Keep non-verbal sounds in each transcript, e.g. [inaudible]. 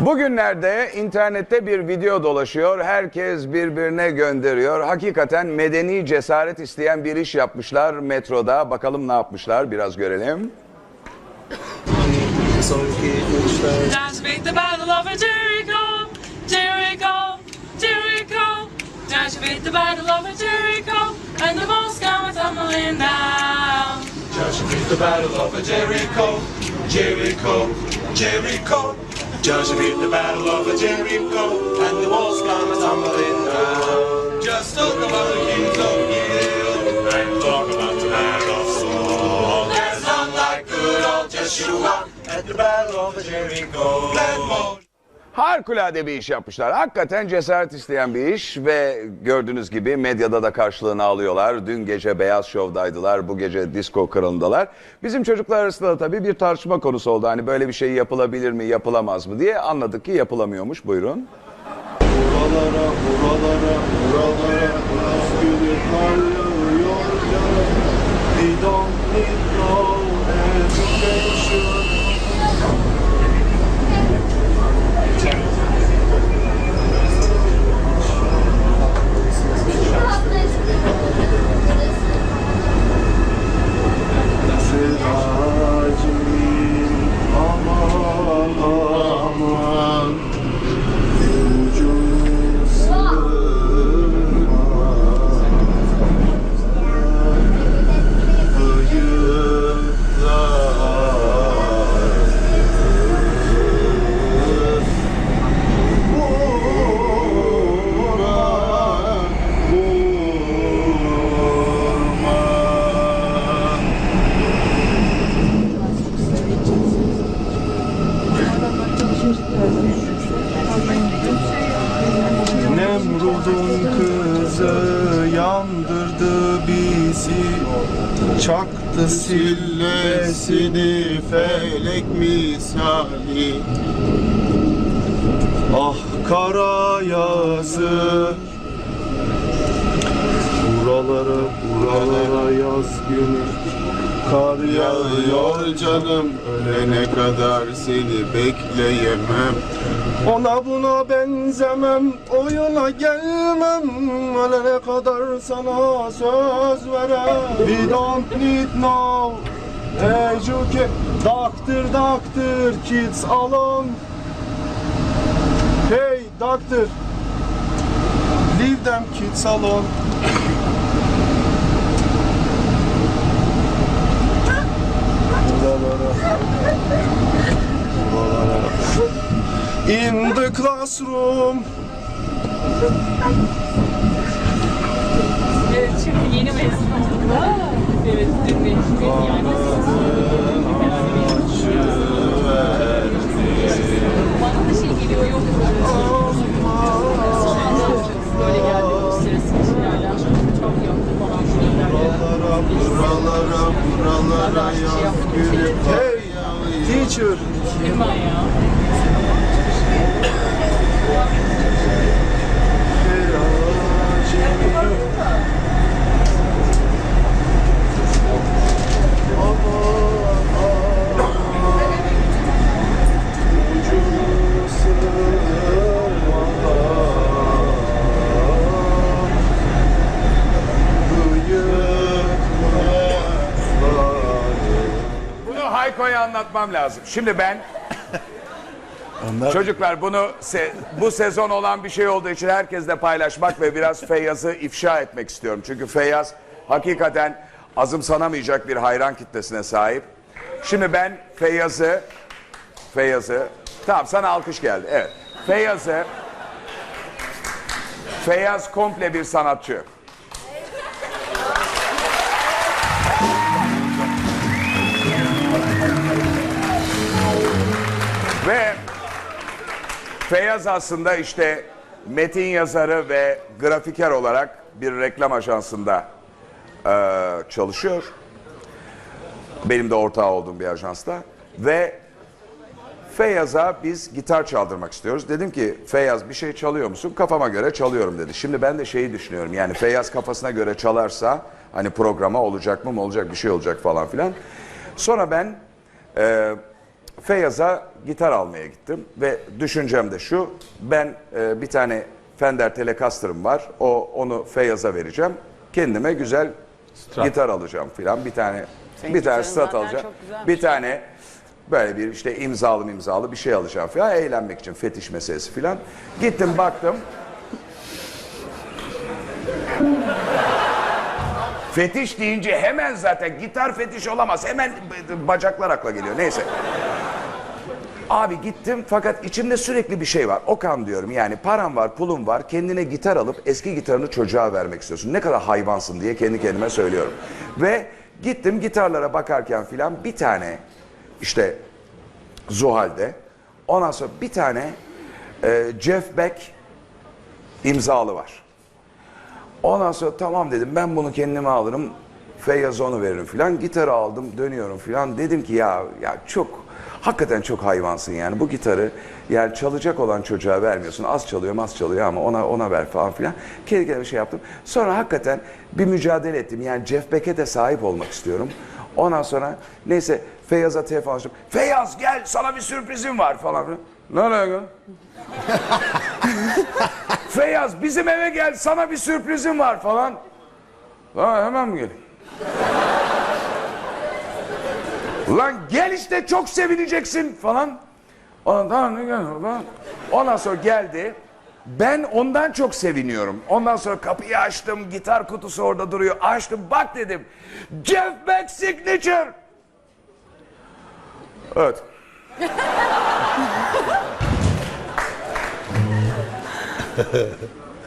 Bugünlerde internette bir video dolaşıyor. Herkes birbirine gönderiyor. Hakikaten medeni cesaret isteyen bir iş yapmışlar metroda. Bakalım ne yapmışlar biraz görelim. Sonraki uçlar Dance beat the battle of Jericho, Jericho, Jericho. Dance beat the battle of Jericho, and the walls come tumbling down. Joshua beat the battle of Jericho, Jericho, Jericho. Joshua beat the battle of Jericho, and the walls come tumbling down. Just talk about the kings of Gilead, and talk about the man of Saul. There's none like good old Joshua at the battle of Jericho. Harikulade bir iş yapmışlar. Hakikaten cesaret isteyen bir iş ve gördüğünüz gibi medyada da karşılığını alıyorlar. Dün gece Beyaz Şov'daydılar, bu gece Disco Kralı'ndalar. Bizim çocuklar arasında da tabii bir tartışma konusu oldu. Hani böyle bir şey yapılabilir mi, yapılamaz mı diye anladık ki yapılamıyormuş. Buyurun. Buralara, buralara, buralara We don't need no education Çaktı sillesini felek misali. Ah kara yazı. Buralara buralara yaz günü Kar yağıyor canım Ölene kadar seni bekleyemem. Ona buna benzemem Oyuna gelmem. Ölene kadar sana söz verem. We don't need no Educate Doctor doctor kids alone. Hey doctor Leave them kids alone In the classroom. Evet, şimdi yeni mezun oldum. Evet, dün anlatmam lazım. Şimdi ben Çocuklar bunu se- bu sezon olan bir şey olduğu için herkesle paylaşmak ve biraz Feyyaz'ı ifşa etmek istiyorum. Çünkü Feyyaz hakikaten azımsanamayacak bir hayran kitlesine sahip. Şimdi ben Feyyaz'ı Feyyaz'ı tamam sana alkış geldi. Evet. Feyyaz'ı Feyyaz komple bir sanatçı. Feyyaz aslında işte metin yazarı ve grafiker olarak bir reklam ajansında eee, çalışıyor. Benim de ortağı olduğum bir ajansta. Ve Feyyaz'a biz gitar çaldırmak istiyoruz. Dedim ki Feyyaz bir şey çalıyor musun? Kafama göre çalıyorum dedi. Şimdi ben de şeyi düşünüyorum. Yani Feyyaz kafasına göre çalarsa hani programa olacak mı mı olacak bir şey olacak falan filan. Sonra ben eee Feyyaz'a gitar almaya gittim ve düşüncem de şu. Ben e, bir tane Fender Telecaster'ım var. O onu Feyyaz'a vereceğim. Kendime güzel gitar alacağım filan. Bir tane Senin bir tane Strat alacağım. Bir tane böyle bir işte imzalı imzalı bir şey alacağım filan. Eğlenmek için fetiş meselesi filan. Gittim baktım. Fetiş deyince hemen zaten gitar fetiş olamaz. Hemen bacaklar akla geliyor. Neyse. Abi gittim fakat içimde sürekli bir şey var. Okan diyorum yani param var, pulum var. Kendine gitar alıp eski gitarını çocuğa vermek istiyorsun. Ne kadar hayvansın diye kendi kendime söylüyorum. Ve gittim gitarlara bakarken filan bir tane işte Zuhal'de. Ondan sonra bir tane e, Jeff Beck imzalı var. Ondan sonra tamam dedim ben bunu kendime alırım. Feyyaz onu veririm filan. Gitarı aldım dönüyorum filan. Dedim ki ya ya çok hakikaten çok hayvansın yani. Bu gitarı yani çalacak olan çocuğa vermiyorsun. Az çalıyor az çalıyor ama ona ona ver falan filan. Kendi kendime şey yaptım. Sonra hakikaten bir mücadele ettim. Yani Jeff Beck'e de sahip olmak istiyorum. Ondan sonra neyse Feyyaz'a telefon açtım. Feyyaz gel sana bir sürprizim var falan filan. Ne alaka? [laughs] Feyyaz bizim eve gel sana bir sürprizim var falan. Ha, hemen mi geleyim? Ulan gel işte çok sevineceksin falan. Ondan, falan. Ondan sonra geldi. Ben ondan çok seviniyorum. Ondan sonra kapıyı açtım. Gitar kutusu orada duruyor. Açtım bak dedim. Jeff Beck Signature. Evet. [laughs]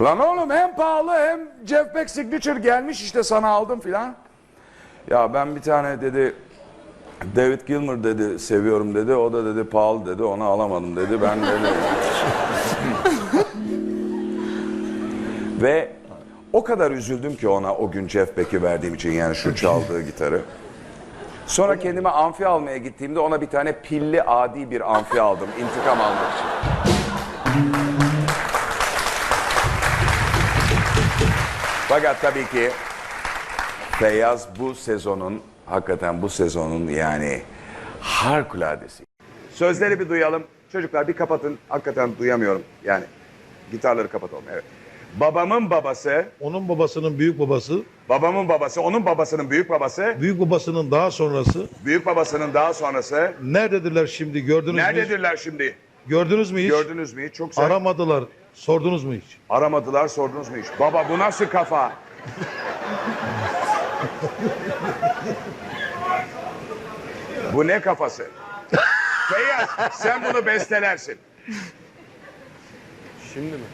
Lan oğlum hem pahalı hem Jeff Beck Signature gelmiş işte sana aldım filan. Ya ben bir tane dedi David Gilmour dedi seviyorum dedi. O da dedi pahalı dedi onu alamadım dedi. Ben dedi. [laughs] Ve o kadar üzüldüm ki ona o gün Jeff Beck'i verdiğim için yani şu çaldığı gitarı. Sonra kendime amfi almaya gittiğimde ona bir tane pilli adi bir amfi aldım intikam almak için. Fakat tabii ki Feyyaz bu sezonun hakikaten bu sezonun yani harikuladesi. Sözleri bir duyalım. Çocuklar bir kapatın. Hakikaten duyamıyorum. Yani gitarları kapatalım. Evet. Babamın babası, Onun babasının büyük babası, babamın babası, onun babasının büyük babası, büyük babasının daha sonrası. büyük babasının daha sonrası. Nerededirler şimdi gördünüz mü? Nerededirler şimdi? Gördünüz mü hiç? Gördünüz mü? hiç? Çok güzel. Aramadılar. Sordunuz mu hiç? Aramadılar, sordunuz mu hiç? Baba bu nasıl kafa? [laughs] bu ne kafası? Feyyaz sen bunu bestelersin. Şimdi mi?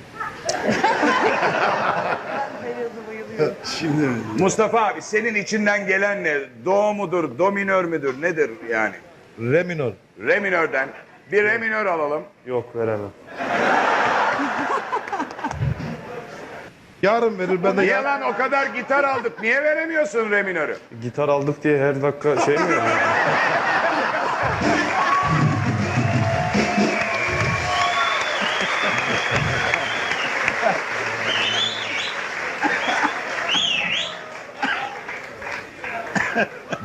Mustafa abi senin içinden gelen ne? Do mudur, do minör müdür, nedir yani? Re minör. Re minörden bir re minör alalım. Yok veremem. Yarın verir ben de Niye lan o kadar gitar aldık, niye veremiyorsun re minörü? Gitar aldık diye her dakika şey mi yani?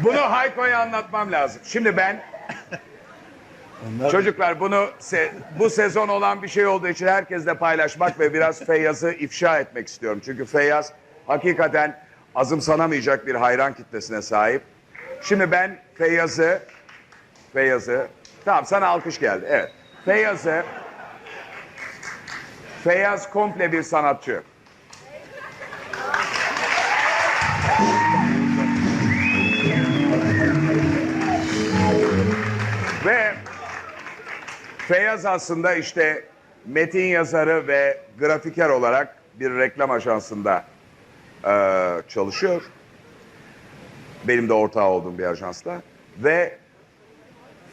Bunu Hayko'ya anlatmam lazım. Şimdi ben çocuklar bunu se- bu sezon olan bir şey olduğu için herkesle paylaşmak ve biraz [laughs] Feyyaz'ı ifşa etmek istiyorum. Çünkü Feyyaz hakikaten azımsanamayacak bir hayran kitlesine sahip. Şimdi ben Feyyaz'ı Feyyaz'ı tamam sana alkış geldi. Evet. Feyyaz'ı Feyyaz komple bir sanatçı. Feyyaz aslında işte metin yazarı ve grafiker olarak bir reklam ajansında eee, çalışıyor. Benim de ortağı olduğum bir ajansla. Ve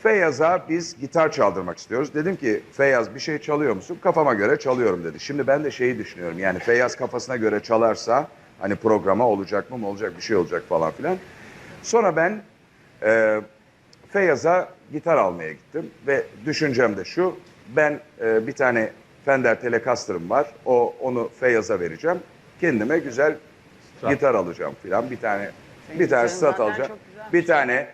Feyyaz'a biz gitar çaldırmak istiyoruz. Dedim ki Feyyaz bir şey çalıyor musun? Kafama göre çalıyorum dedi. Şimdi ben de şeyi düşünüyorum. Yani Feyyaz kafasına göre çalarsa hani programa olacak mı mı olacak bir şey olacak falan filan. Sonra ben eee Feyyaz'a gitar almaya gittim ve düşüncem de şu. Ben e, bir tane Fender Telecaster'ım var. O onu Feyyaz'a vereceğim. Kendime güzel gitar alacağım filan. Bir tane bir tane Strat zaten alacağım. Bir tane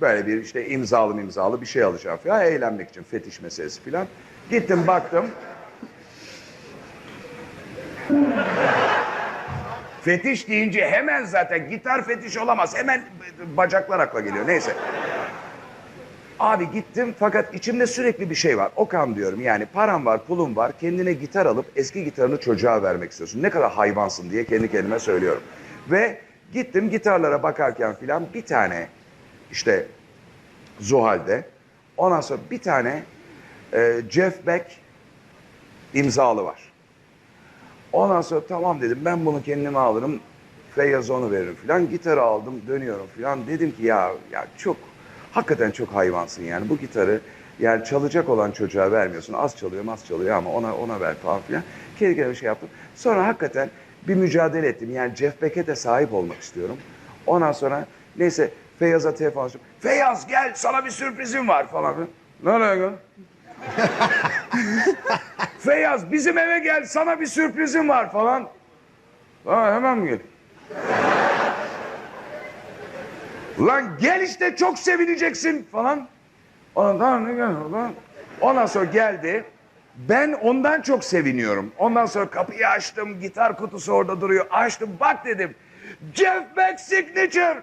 Böyle bir işte imzalı imzalı bir şey alacağım falan. Eğlenmek için fetiş meselesi falan. Gittim baktım. Fetiş deyince hemen zaten gitar fetiş olamaz. Hemen bacaklar akla geliyor. Neyse. Abi gittim fakat içimde sürekli bir şey var. Okan diyorum yani param var, pulum var. Kendine gitar alıp eski gitarını çocuğa vermek istiyorsun. Ne kadar hayvansın diye kendi kendime söylüyorum. Ve gittim gitarlara bakarken filan bir tane işte Zuhal'de. Ondan sonra bir tane e, Jeff Beck imzalı var. Ondan sonra tamam dedim ben bunu kendime alırım. Feyyaz onu veririm filan. Gitarı aldım dönüyorum filan. Dedim ki ya ya çok hakikaten çok hayvansın yani bu gitarı yani çalacak olan çocuğa vermiyorsun. Az çalıyor az çalıyor ama ona ona ver falan filan. Kendi kendime şey yaptım. Sonra hakikaten bir mücadele ettim. Yani Jeff Beck'e de sahip olmak istiyorum. Ondan sonra neyse Feyyaz'a telefon açtım. Feyyaz gel sana bir sürprizim var falan filan. Ne oluyor? [laughs] Feyyaz bizim eve gel sana bir sürprizim var falan. Ha, hemen mi gel? Lan gel işte çok sevineceksin falan. Ondan ne gel. Ondan sonra geldi. Ben ondan çok seviniyorum. Ondan sonra kapıyı açtım. Gitar kutusu orada duruyor. Açtım bak dedim. Jeff Beck Signature.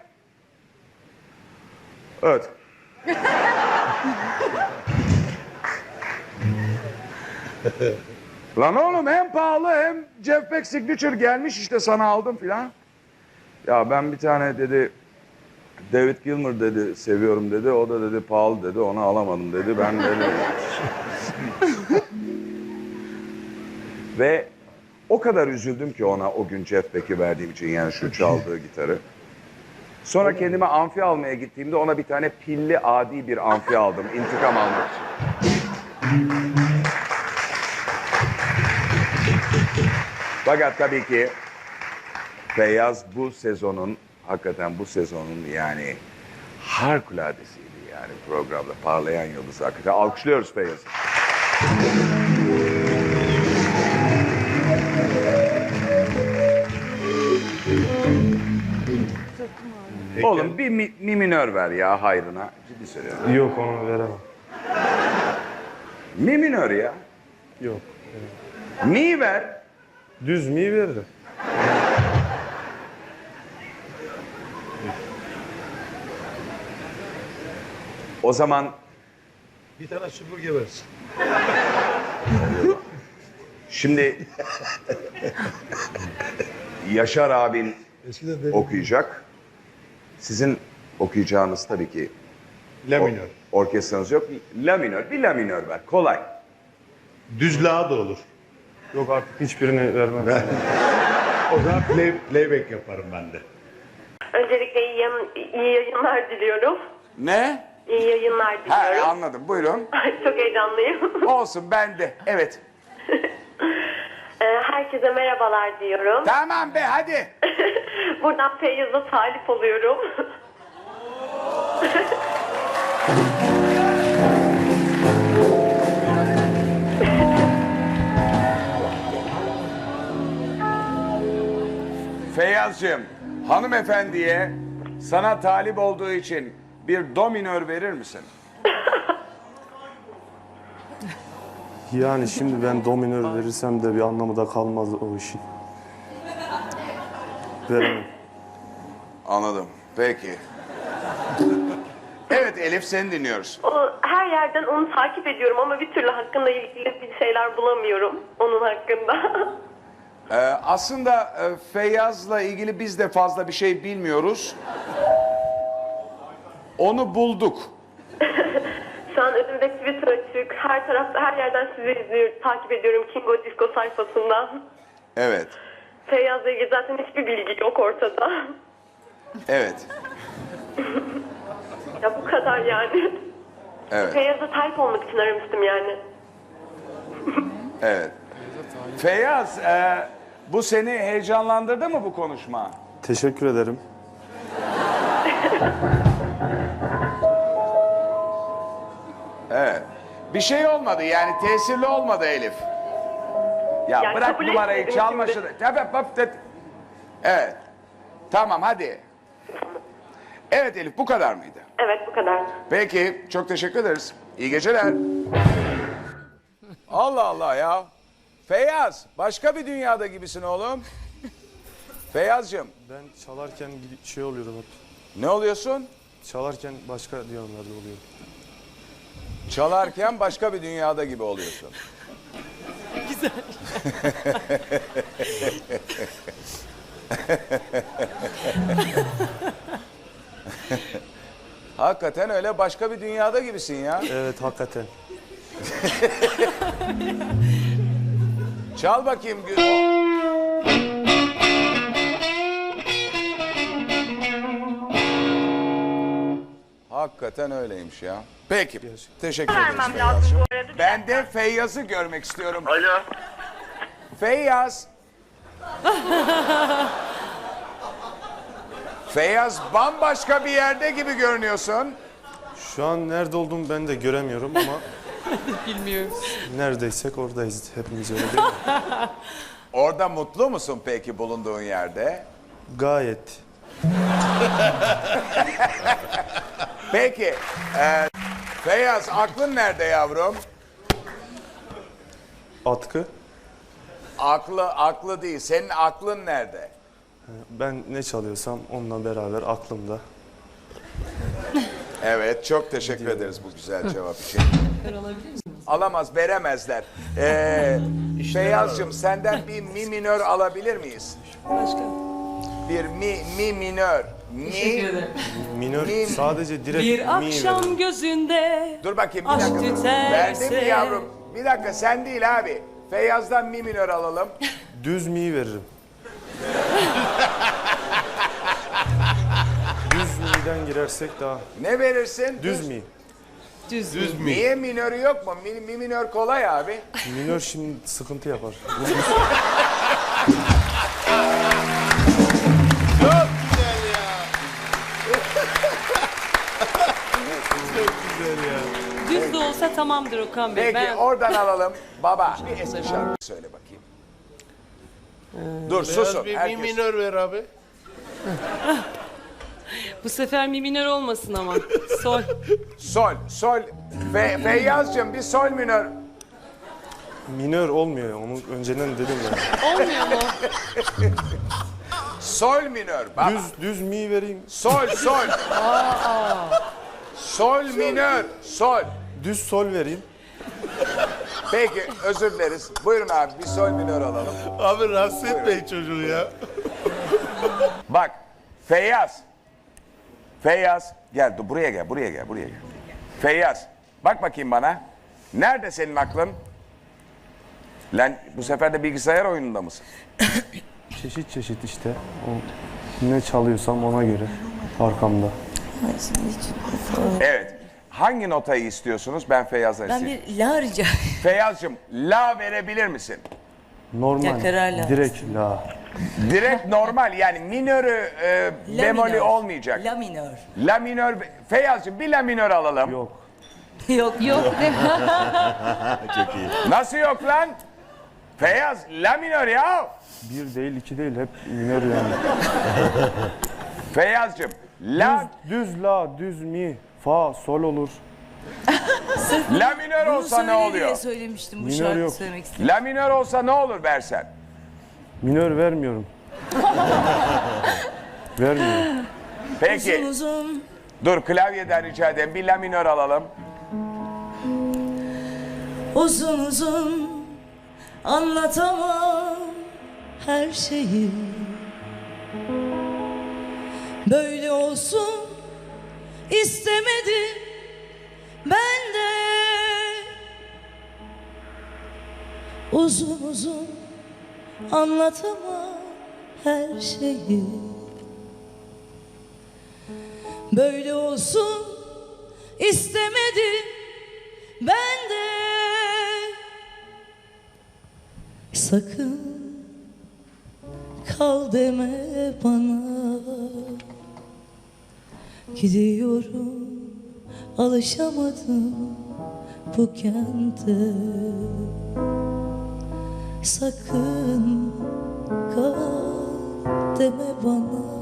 Evet. [laughs] Lan oğlum hem pahalı hem Jeff Beck Signature gelmiş işte sana aldım filan. Ya ben bir tane dedi David Gilmour dedi seviyorum dedi. O da dedi pahalı dedi onu alamadım dedi. Ben dedi. [laughs] Ve o kadar üzüldüm ki ona o gün Jeff Beck'i verdiğim için yani şu çaldığı gitarı. Sonra kendime amfi almaya gittiğimde ona bir tane pilli adi bir amfi aldım intikam almak için. Fakat tabii ki Feyyaz bu sezonun hakikaten bu sezonun yani harikuladesiydi yani programda parlayan yıldız hakikaten alkışlıyoruz Feyyaz'ı. Oğlum bir mi, mi minör ver ya hayrına. Ciddi söylüyorum. Yok onu veremem. Mi minör ya. Yok. Mi ver. Düz mi veririm? O zaman Bir tane süpürge versin. şimdi Yaşar abin Eskiden benim okuyacak. Sizin okuyacağınız tabii ki la o- minör. orkestranız yok. La minör, bir la minör ver. Kolay. Düz la da olur. Yok artık hiçbirini vermem. O zaman play, playback yaparım ben de. Öncelikle iyi, yan- iyi yayınlar diliyorum. Ne? İyi yayınlar Ha diliyorum. anladım. Buyurun. [laughs] Çok heyecanlıyım. [laughs] Olsun ben de. Evet. [laughs] Ee, Herkese merhabalar diyorum. Tamam be hadi. Buradan Feyyaz'a talip oluyorum. Feyyaz'cığım hanımefendiye sana talip olduğu için bir do minör verir misin? [laughs] Yani şimdi ben dominör verirsem de bir anlamı da kalmaz o işin. Veremem. Anladım. Peki. Evet Elif seni dinliyoruz. O, her yerden onu takip ediyorum ama bir türlü hakkında ilgili bir şeyler bulamıyorum onun hakkında. Ee, aslında e, Feyyaz'la ilgili biz de fazla bir şey bilmiyoruz. Onu bulduk. [laughs] Şu an önümde Twitter açık. Her tarafta her yerden sizi izliyorum, takip ediyorum Kingo Disco sayfasından. Evet. Feyyaz'la ilgili zaten hiçbir bilgi yok ortada. Evet. [laughs] Ya bu kadar yani. Evet. Feyyaz'a talip olmak için aramıştım yani. Evet. Feyyaz, e, bu seni heyecanlandırdı mı bu konuşma? Teşekkür ederim. [laughs] Bir şey olmadı yani tesirli olmadı Elif. Ya Yani bırak kabul numarayı etmedim çalma şimdi. şunu. Evet. Tamam hadi. Evet Elif bu kadar mıydı? Evet bu kadar. Peki çok teşekkür ederiz. İyi geceler. Allah Allah ya. Feyyaz başka bir dünyada gibisin oğlum. Feyyaz'cığım Ben çalarken gidi- şey oluyorum hep. ne oluyorsun? Çalarken başka dünyalarda oluyorum. Çalarken başka bir dünyada gibi oluyorsun. Hakikaten öyle başka bir dünyada gibisin ya. Evet hakikaten. Çal bakayım. Hakikaten öyleymiş ya. Peki. Teşekkür ederiz Vermem Feyyaz'cığım. lazım bu arada. Ben de Feyyaz'ı görmek istiyorum. Alo. Feyyaz. Feyyaz bambaşka bir yerde gibi görünüyorsun. Şu an nerede olduğumu ben de göremiyorum ama [laughs] Bilmiyoruz. neredeysek oradayız hepimiz öyle değil mi? [laughs] Orada mutlu musun peki bulunduğun yerde? Gayet. [laughs] Peki. e, Feyyaz aklın nerede yavrum? Atkı. Aklı aklı değil. Senin aklın nerede? Ben ne çalıyorsam onunla beraber aklımda. Evet, çok teşekkür ederiz bu güzel cevap için. Alamaz, veremezler. Ee, Feyyaz'cığım senden bir mi minör alabilir miyiz? Başka. Bir mi, mi minör. Teşekkür ederim. Minör Mi- sadece direkt Bir mi akşam verin. gözünde Dur bakayım bir Aşk dakika. dur. tüterse- Verdin mi yavrum? Bir dakika sen değil abi. Feyyaz'dan mi minör alalım. Düz mi veririm. [laughs] Düz mi'den girersek daha. Ne verirsin? Düz mi? düz. Niye minörü yok mu? Mi, mi minör kolay abi. Minör şimdi sıkıntı yapar. [laughs] Olsa tamamdır Okan Bey. Peki ben oradan alalım. Baba bir eski şarkı söyle bakayım. Dur susun. Bir Herkes. minör ver abi. [laughs] bu sefer mi minör olmasın ama. Sol. Sol, sol. Fe, Feyyaz'cığım bir sol minör. Minör olmuyor onu önceden dedim yani. Olmuyor mu? [laughs] Sol minör. Baba. Düz düz mi vereyim. Sol, sol. Sol minör, sol. Düz sol vereyim. Peki özür dileriz. Buyurun abi bir sol minör alalım. Abi rahatsız etmeyin çocuğu ya. Bak Feyyaz. Feyyaz gel dur buraya gel buraya gel buraya gel. Feyyaz bak bakayım bana. Nerede senin aklın? Lan bu sefer de bilgisayar oyununda mısın? [coughs] Çeşit çeşit işte. O ne çalıyorsam ona göre arkamda. Evet. Hangi notayı istiyorsunuz? Ben Feyyaz'dan Ben isteyeyim. bir la rica [laughs] Feyyaz'cığım la verebilir misin? Normal. Yakararlar. Direkt la. Direkt normal yani minörü e, La bemolü minör. olmayacak. La minör. La minör. Feyyaz'cığım bir la minör alalım. Yok. [laughs] Yok yok. [laughs] Nasıl yok lan? Feyyaz la minör ya. Bir değil iki değil hep minör yani. Feyyaz'cığım la, Düz la, düz mi, fa, sol olur. [laughs] la minör olsa ne oluyor? söylemiştim bu Minör şarkıyı yok. söylemek istedim. La minör olsa ne olur versen? Minör vermiyorum. [laughs] vermiyorum. Peki Uzun uzun dur klavyeden rica edeyim bir la minör alalım. uzun uzun anlatamam her şeyi. Böyle olsun istemedim ben de. Uzun uzun anlatamam her şeyi. Böyle olsun istemedim ben de. Sakın kal deme bana Gidiyorum alışamadım bu kente Sakın kal deme bana